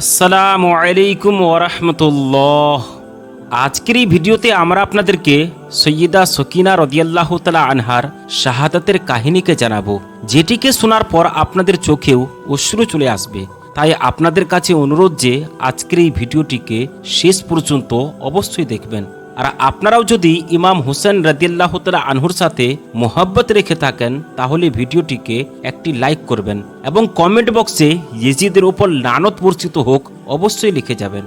আসসালামু আলাইকুম ওরহমতুল্লাহ আজকের এই ভিডিওতে আমরা আপনাদেরকে সৈয়দা সকিনা রদিয়াল্লাহ তালা আনহার শাহাদাতের কাহিনীকে জানাব, যেটিকে শোনার পর আপনাদের চোখেও অশ্রু চলে আসবে। তাই আপনাদের কাছে অনুরোধ যে আজকের এই ভিডিওটিকে শেষ পর্যন্ত অবশ্যই দেখবেন। আর আপনারাও যদি ইমাম হুসেন রদিয়াল্লাহ তালা আনহুর সাথে মোহাব্বত রেখে থাকেন, তাহলে ভিডিওটিকে একটি লাইক করবেন এবং কমেন্ট বক্সে ইয়েজিদের উপর লানত বর্ষিত হোক অবশ্যই লিখে যাবেন।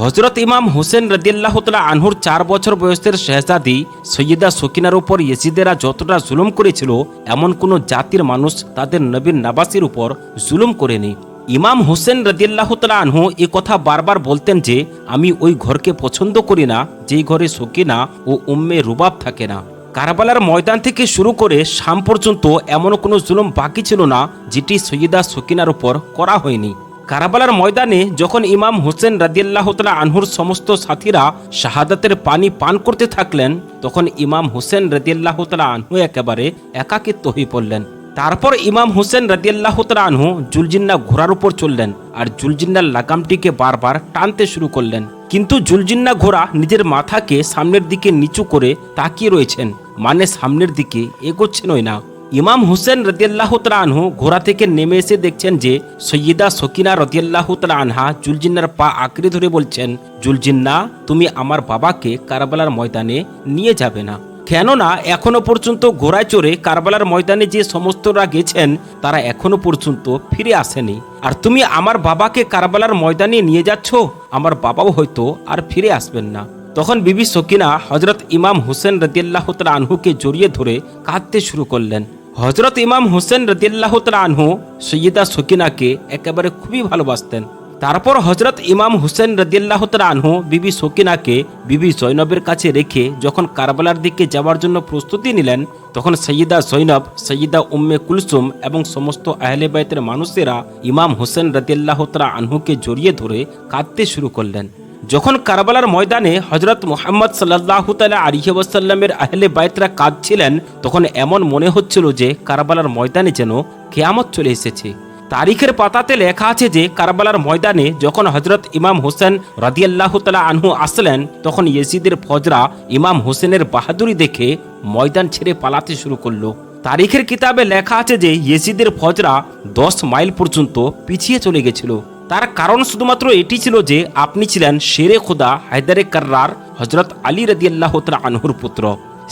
হজরত ইমাম হুসেন রদিয়াল্লাহ তালা আনহুর চার বছর বয়সের শেহজাদি সৈয়দা সকিনার উপর ইয়েজিদেরা যতটা জুলুম করেছিল, এমন কোনো জাতির মানুষ তাদের নবীর নাবাসির উপর জুলুম করেনি। ইমাম হোসেন রদিয়াল্লাহ তালা আনহু এ কথা বারবার বলতেন যে, আমি ওই ঘরকে পছন্দ করি না, যেই ঘরে সকিনা ও উম্মে রুবাব থাকে না। কারাবালার ময়দান থেকে শুরু করে শাম পর্যন্ত এমন কোনো জুলুম বাকি ছিল না, যেটি সৈয়দা সকিনার উপর করা হয়নি। কারাবালার ময়দানে যখন ইমাম হোসেন রাদিয়াল্লাহ তালা আনহুর সমস্ত সাথীরা শাহাদাতের পানি পান করতে থাকলেন, তখন ইমাম হোসেন রাদিয়াল্লাহ তালা আনহু একেবারে একাকিত্ব হয়ে পড়লেন। তারপর ইমাম হোসেন রাদিয়াল্লাহ তালা আনহু জুলজিন্না ঘোড়ার উপর চললেন আর জুলজিন্নার লাগামটিকে বারবার টানতে শুরু করলেন। কিন্তু জুলজিন্না ঘোড়া নিজের মাথাকে সামনের দিকে নিচু করে তাকিয়ে রয়েছেন মানে সামনের দিকে এগোচ্ছেনই না। ইমাম হুসেন রদিয়াল্লাহ আনহু ঘোড়া থেকে নেমে এসে দেখছেন যে সৈয়দা সকিনা রদিয়াল্লাহ আনহা জুলজিন্নার পা আঁকড়ে ধরে বলছেন, জুলজিন্না, তুমি আমার বাবাকে কারবালার ময়দানে নিয়ে যাবে না। কেননা এখনও পর্যন্ত ঘোড়ায় চড়ে কারবালার ময়দানে যে সমস্তরা গেছেন, তারা এখনও পর্যন্ত ফিরে আসেনি। আর তুমি আমার বাবাকে কারবালার ময়দানে নিয়ে যাচ্ছ, আমার বাবাও হয়তো আর ফিরে আসবেন না। তখন বিবি সকিনা হজরত ইমাম হোসেন রদিয়াল্লাহ আনহুকে জড়িয়ে ধরে কাঁদতে শুরু করলেন। হজরত ইমাম হোসেন রদিয়াল্লাহ আনহু সৈয়দা সকিনাকে একেবারে খুবই ভালোবাসতেন। তারপর হজরত ইমাম হুসেন রদিয়াল্লাহ আনহু বিবি সকিনাকে বিবি জৈনবের কাছে রেখে যখন কারবালার দিকে যাওয়ার জন্য প্রস্তুতি নিলেন, তখন সৈয়দা জৈনব সৈয়দা উম্মে কুলসুম এবং সমস্ত আহলে বাইতের মানুষেরা ইমাম হুসেন রদিয়াল্লাহ আনহুকে জড়িয়ে ধরে কাঁদতে শুরু করলেন। যখন কারবালার ময়দানে হজরত মোহাম্মদ সাল্লাহ তালা আলিহি ওয়াসাল্লামের আহলে বাইতরা কাঁদছিলেন, তখন এমন মনে হচ্ছিল যে কারবালার ময়দানে যেন কেয়ামত চলে এসেছে। তারিখের পাতাতে লেখা আছে যে কারবালার ময়দানে যখন হজরত ইমাম হোসেন রাদিয়াল্লাহ তালা আনহু আসলেন, তখন ইয়েজিদের ফজরা ইমাম হোসেনের বাহাদুরি দেখে ময়দান ছেড়ে পালাতে শুরু করল। তারিখের কিতাবে লেখা আছে যে ইয়েজিদের ফজরা দশ মাইল পর্যন্ত পিছিয়ে চলে গেছিল। তার কারণ শুধুমাত্র এটি ছিল যে আপনি ছিলেন শেরে খোদা হায়দারে কার্রার হজরত আলী রদিয়াল্লাহ আনহুর পুত্র।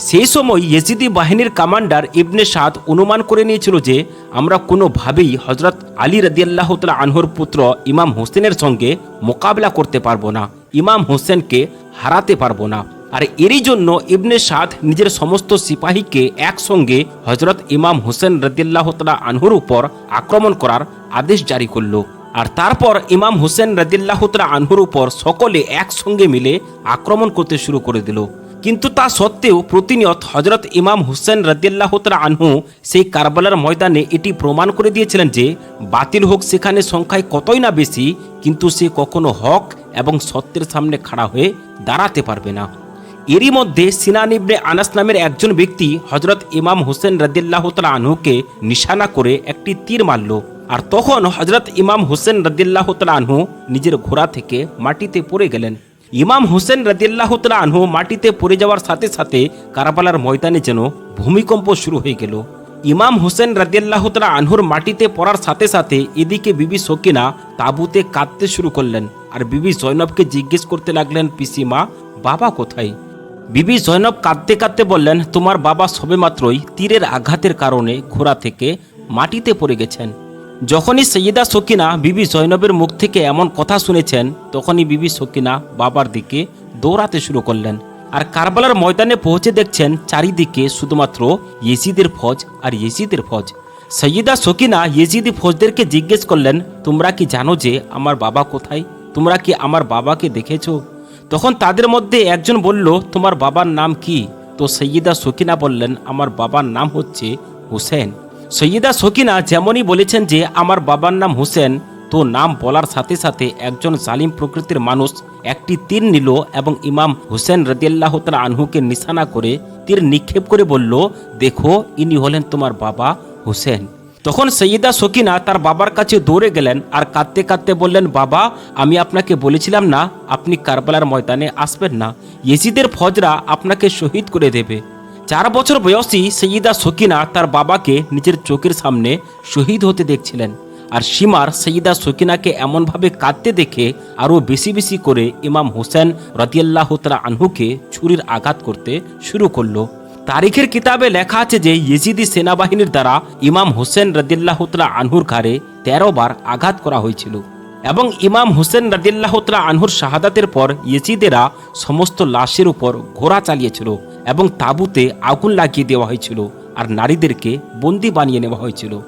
সেই সময় ইয়েজিদি বাহিনীর কমান্ডার ইবনে সাদ অনুমান করে নিয়েছিল যে, আমরা কোনোভাবেই হজরত আলী রদিয়াল্লাহ আনহুর পুত্র ইমাম হোসেনের সঙ্গে মোকাবিলা করতে পারব না, ইমাম হোসেনকে হারাতে পারব না। আর এরই জন্য ইবনে সাদ নিজের সমস্ত সিপাহীকে একসঙ্গে হজরত ইমাম হোসেন রদিয়াল্লাহ আনহুর উপর আক্রমণ করার আদেশ জারি করল। আর তারপর ইমাম হুসেন রদিল্লাহতরা আনহুর উপর সকলে একসঙ্গে মিলে আক্রমণ করতে শুরু করে দিল। কিন্তু তা সত্ত্বেও প্রতিনিয়ত হজরত ইমাম হুসেন রদিল্লাহতরা আনহু সেই কারবালার ময়দানে এটি প্রমাণ করে দিয়েছিলেন যে বাতিল হোক সেখানে সংখ্যায় কতই না বেশি, কিন্তু সে কখনো হক এবং সত্যের সামনে খাড়া হয়ে দাঁড়াতে পারবে না। এরই মধ্যে সিনান ইবনে আনাস নামের একজন ব্যক্তি হজরত ইমাম হুসেন রদিল্লাহ আনহুকে নিশানা করে একটি তীর মারল। আর তখন হজরত ইমাম হুসেন রদিল্লাহ আনহু নিজের ঘোড়া থেকে মাটিতে পড়ে গেলেন। ইমাম হোসেন হুসেন রদিল্লাহ আনহু মাটিতে পড়ে যাওয়ার সাথে সাথে কারাবালার ময়দানে যেন ভূমিকম্প শুরু হয়ে গেল। ইমাম হুসেন রাদিয়াল্লাহ তালা আনহুর মাটিতে পড়ার সাথে সাথে এদিকে বিবি সকিনা তাঁবুতে কাঁদতে শুরু করলেন আর বিবি জৈনবকে জিজ্ঞেস করতে লাগলেন পিসিমা বাবা কোথায়? বিবি জৈনব কাঁদতে কাঁদতে বললেন, তোমার বাবা সবেমাত্রই তীরের আঘাতের কারণে ঘোড়া থেকে মাটিতে পড়ে গেছেন। যখনই সৈয়দা সকিনা বিবি জৈনবের মুখ থেকে এমন কথা শুনেছেন, তখনই বিবি সকিনা বাবার দিকে দৌড়াতে শুরু করলেন আর কারবালার ময়দানে পৌঁছে দেখছেন চারিদিকে শুধুমাত্র ইয়েজিদের ফজ আর ইয়েজিদের ফজ। সৈয়দা সকিনা ইয়েজিদি ফৌজদেরকে জিজ্ঞেস করলেন, তোমরা কি জানো যে আমার বাবা কোথায়? তোমরা কি আমার বাবাকে দেখেছ? তখন তাদের মধ্যে একজন বলল, তোমার বাবার নাম কি? তো সৈয়দা সকিনা বললেন, আমার বাবার নাম হচ্ছে হুসেন। সৈয়দা সকিনা যেমনই বলেছেন যে, আমার বাবার নাম হুসেন। তো নাম বলার সাথে সাথে একজন জালিম প্রকৃতির মানুষ একটি তীর নিল এবং ইমাম হুসেন রদিয়াল্লাহ তালা আনহুকে নিশানা করে তীর নিক্ষেপ করে বলল, দেখো, ইনি হলেন তোমার বাবা হুসেন। তখন সৈয়দা সকিনা তার বাবার কাছে দৌড়ে গেলেন আর কাঁদতে কাঁদতে বললেন, বাবা, আমি আপনাকে বলেছিলাম না, আপনি কারবালার ময়দানে আসবেন না। ইয়েজিদের ফজরা আপনাকে শহীদ করে দেবে। চার বছর বয়সী সৈয়দা সকিনা তার বাবাকে নিজের চোখের সামনে শহীদ হতে দেখছিলেন। আর সীমার সৈয়দা সকিনাকে এমনভাবে কাঁদতে দেখে আরও বেশি বেশি করে ইমাম হোসেন রদিয়াল্লাহ তালা আনহুকে ছুরির আঘাত করতে শুরু করল। তারিখের কিতাবে লেখা আছে যে ইয়েজিদি সেনাবাহিনীর দ্বারা ইমাম হোসেন রদিল্লাহ তালা আনহুর ঘাড়ে তেরো বার আঘাত করা হয়েছিল। এবং ইমাম হোসেন রদিল্লাহ তালা আনহুর শাহাদাতের পর ইয়েজিদেরা সমস্ত লাশের উপর ঘোড়া চালিয়েছিল। এবং তাঁবুতে আগুন লাগিয়ে দেওয়া হয়েছিল আর নারীদেরকে বন্দি বানিয়ে নেওয়া হয়েছিল।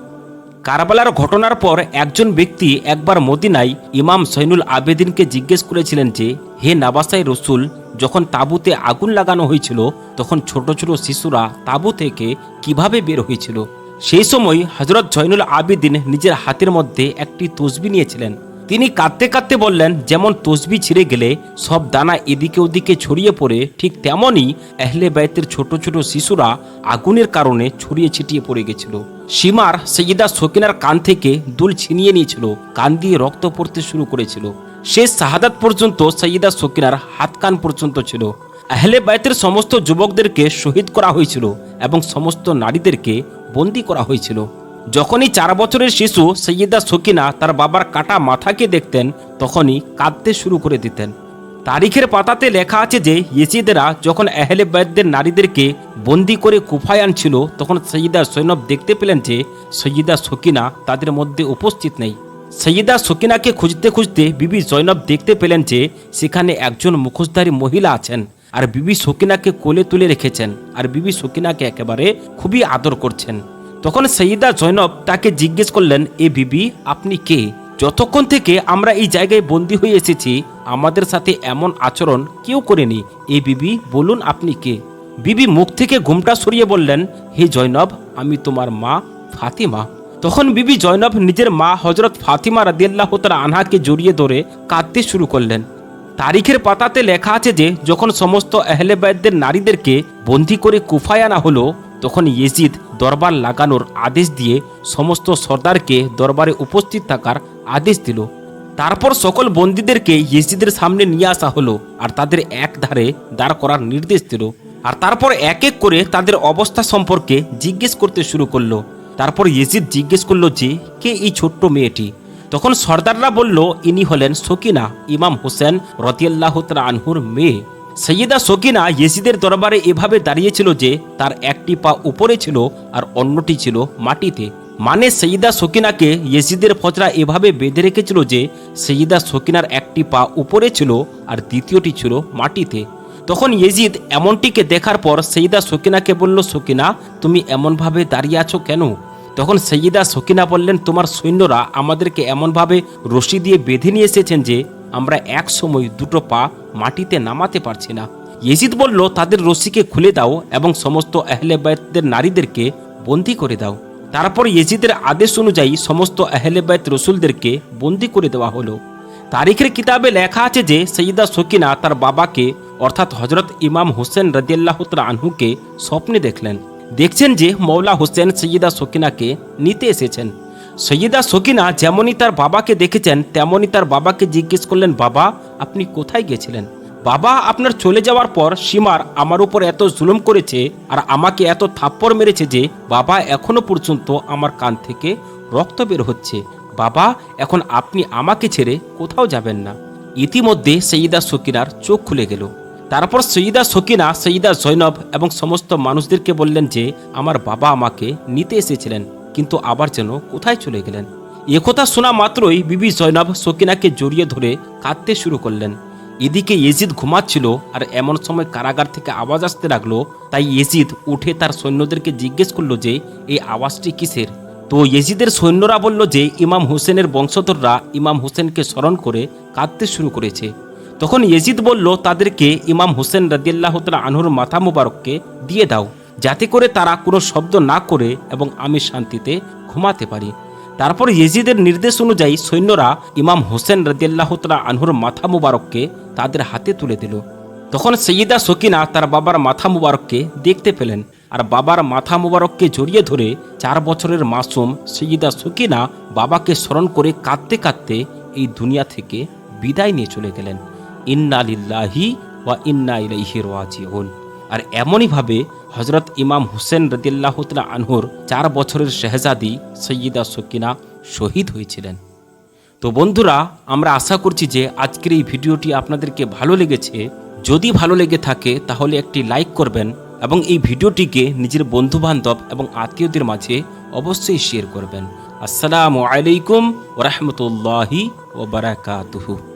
কারবালার ঘটনার পর একজন ব্যক্তি একবার মদিনায় ইমাম সৈনুল আবেদিনকে জিজ্ঞেস করেছিলেন যে, হে নাবাসাই রসুল, যখন তাঁবুতে আগুন লাগানো হয়েছিল, তখন ছোট ছোট শিশুরা তাঁবু থেকে কীভাবে বের হয়েছিল? সেই সময় হজরত জৈনুল আবেদিন নিজের হাতের মধ্যে একটি তসবি নিয়েছিলেন। তিনি কাঁদতে কাঁদতে বললেন, যেমন তসবি ছিঁড়ে গেলে, সব দানা এদিকে ওদিকে ছড়িয়ে পড়ে, ঠিক তেমনই এহলে বাইতের ছোট ছোট শিশুরা আগুনের কারণে ছড়িয়ে ছিটিয়ে পড়ে গেছিল। সীমার সৈয়দা সকিনার কান থেকে দুল ছিনিয়ে নিয়েছিল, কান দিয়ে রক্ত পড়তে শুরু করেছিল। শেষ শাহাদাত পর্যন্ত সৈয়দা সকিনার হাত কান পর্যন্ত ছিল। আহলে বাইতের সমস্ত যুবকদেরকে শহীদ করা হয়েছিল এবং সমস্ত নারীদেরকে বন্দি করা হয়েছিল। যখনই চার বছরের শিশু সৈয়দা সকিনা তার বাবার কাটা মাথাকে দেখতেন, তখনই কাঁদতে শুরু করে দিতেন। তারিখের পাতাতে লেখা আছে যে, ইয়েসিদেরা যখন আহলে বাইতদের নারীদেরকে বন্দি করে কুফায় আনছিল, তখন সৈয়দা সৈনব দেখতে পেলেন যে, সৈয়দা সকিনা তাদের মধ্যে উপস্থিত নেই। সৈয়দা সকিনাকে খুঁজতে খুঁজতে বিবি জৈনব দেখতে পেলেন যে, সেখানে একজন মুখোশধারী মহিলা আছেন আর বিবি সকিনাকে কোলে তুলে রেখেছেন আর বিবি সকিনাকে একেবারে খুবই আদর করছেন। তখন সৈয়দা জৈনব তাকে জিজ্ঞেস করলেন, এ বিবি, আপনি কে? যতক্ষণ থেকে আমরা এই জায়গায় বন্দী হয়ে এসেছি, আমাদের সাথে এমন আচরণ কেউ করেনি। এ বিবি, বলুন আপনি কে? বিবি মুখ থেকে ঘুমটা সরিয়ে বললেন, হে জৈনব, আমি তোমার মা ফাতিমা। তখন বিবি জৈনব নিজের মা হজরত ফাতিমা রাদিয়াল্লাহ আনহাকে জড়িয়ে ধরে কাঁদতে শুরু করলেন। তারিখের পাতাতে লেখা আছে যে, যখন সমস্ত আহলেবায়দের নারীদেরকে বন্দি করে কুফায় আনা হলো তখন ইয়েজিদ দরবার লাগানোর আদেশ দিয়ে সমস্ত সর্দারকে দরবারে উপস্থিত থাকার আদেশ দিল। তারপর সকল বন্দীদেরকে ইয়েজিদের সামনে নিয়ে আসা হলো আর তাদের এক ধারে দাঁড় করার নির্দেশ দিল। আর তারপর এক এক করে তাদের অবস্থা সম্পর্কে জিজ্ঞেস করতে শুরু করল। তারপর ইয়েজিদ জিজ্ঞেস করল যে, কে এই ছোট্ট মেয়েটি? তখন সর্দাররা বলল, ইনি হলেন সকিনা ইমাম হোসেন রতিয়াল্লাহ আনহুর মেয়ে। সৈয়দা সকিনা ইয়েজিদের দরবারে এভাবে দাঁড়িয়েছিল যে তার একটি পা উপরে ছিল আর অন্যটি ছিল মাটিতে। মানে সৈয়দা সকিনাকে ইয়েজিদের ফজরা এভাবে বেঁধে রেখেছিল যে সৈয়দা সকিনার একটি পা উপরে ছিল আর দ্বিতীয়টি ছিল মাটিতে। তখন ইয়েজিদ এমনটিকে দেখার পর সৈয়দা সকিনাকে বলল, সকিনা, তুমি এমনভাবে দাঁড়িয়ে আছো কেন? তখন সৈয়দা সকিনা বললেন, তোমার সৈন্যরা আমাদেরকে এমনভাবে রশি দিয়ে বেঁধে নিয়ে এসেছেন যে আমরা এক সময় দুটো পা মাটিতে নামাতে পারছি না। ইয়েজিদ বলল, তাদের রশিকে খুলে দাও এবং সমস্ত আহলেবায়তদের নারীদেরকে বন্দি করে দাও। তারপর ইয়েজিদের আদেশ অনুযায়ী সমস্ত আহলেবায়ত রসুলদেরকে বন্দি করে দেওয়া হলো। তারিখের কিতাবে লেখা আছে যে সৈয়দা সকিনা তার বাবাকে, অর্থাৎ হজরত ইমাম হোসেন রদিয়াল্লাহ আনহুকে স্বপ্নে দেখলেন। দেখছেন যে মৌলা হোসেন সৈয়দা সকিনাকে নিতে এসেছেন। সৈয়দা সকিনা যেমনই তার বাবাকে দেখেছেন, তেমনই তার বাবাকে জিজ্ঞেস করলেন, বাবা, আপনি কোথায় গেছিলেন? বাবা, আপনার চলে যাওয়ার পর সীমার আমার উপর এত জুলুম করেছে আর আমাকে এত থাপ্পড় মেরেছে যে বাবা এখনও পর্যন্ত আমার কান থেকে রক্ত বের হচ্ছে। বাবা, এখন আপনি আমাকে ছেড়ে কোথাও যাবেন না। ইতিমধ্যে সৈয়দা সকিনার চোখ খুলে গেল। তারপর সৈয়দা সকিনা, সৈয়দা জৈনব এবং সমস্ত মানুষদেরকে বললেন যে, আমার বাবা আমাকে নিতে এসেছিলেন। কিন্তু আবার যেন কোথায় চলে গেলেন? একথা শোনা মাত্রই বিবি জৈনব সকিনাকে জড়িয়ে ধরে কাঁদতে শুরু করলেন। এদিকে ইয়েজিদ ঘুমাচ্ছিল আর এমন সময় কারাগার থেকে আওয়াজ আসতে লাগল, তাই ইয়েজিদ উঠে তার সৈন্যদেরকে জিজ্ঞেস করল যে, এই আওয়াজটি কিসের? তো ইয়েজিদের সৈন্যরা বলল যে, ইমাম হোসেনের বংশধররা ইমাম হোসেনকে স্মরণ করে কাঁদতে শুরু করেছে। তখন ইয়েজিদ বলল, তাদেরকে ইমাম হোসেন রাদিয়াল্লাহ তালা আনহুর মাথা মুবারককে দিয়ে দাও। যাতে করে তারা কোনো শব্দ না করে এবং আমি শান্তিতে ঘুমাতে পারি। তারপর ইয়েজিদের নির্দেশ অনুযায়ী সৈন্যরা ইমাম হোসেন রাদিয়াল্লাহ তালা আনহুর মাথা মুবারককে তাদের হাতে তুলে দিল। তখন সৈয়দা সকিনা তার বাবার মাথা মুবারককে দেখতে পেলেন আর বাবার মাথা মোবারককে জড়িয়ে ধরে চার বছরের মাসুম সৈয়দা সকিনা বাবাকে স্মরণ করে কাঁদতে কাঁদতে এই দুনিয়া থেকে বিদায় নিয়ে চলে গেলেন। ইন্না লিল্লাহি ওয়া ইন্না ইলাইহি রাজিউন। আর এমনইভাবে হজরত ইমাম হুসেন রদিল্লাহ আনহুর চার বছরের শেহজাদি সৈয়দা সকিনা শহীদ হয়েছিলেন। তো বন্ধুরা, আমরা আশা করছি যে আজকের এই ভিডিওটি আপনাদেরকে ভালো লেগেছে। যদি ভালো লেগে থাকে, তাহলে একটি লাইক করবেন এবং এই ভিডিওটিকে নিজের বন্ধু বান্ধব এবং আত্মীয়দের মাঝে অবশ্যই শেয়ার করবেন। আসসালামু আলাইকুম ওরহমতুল্লাহি ওবরাকাতুহু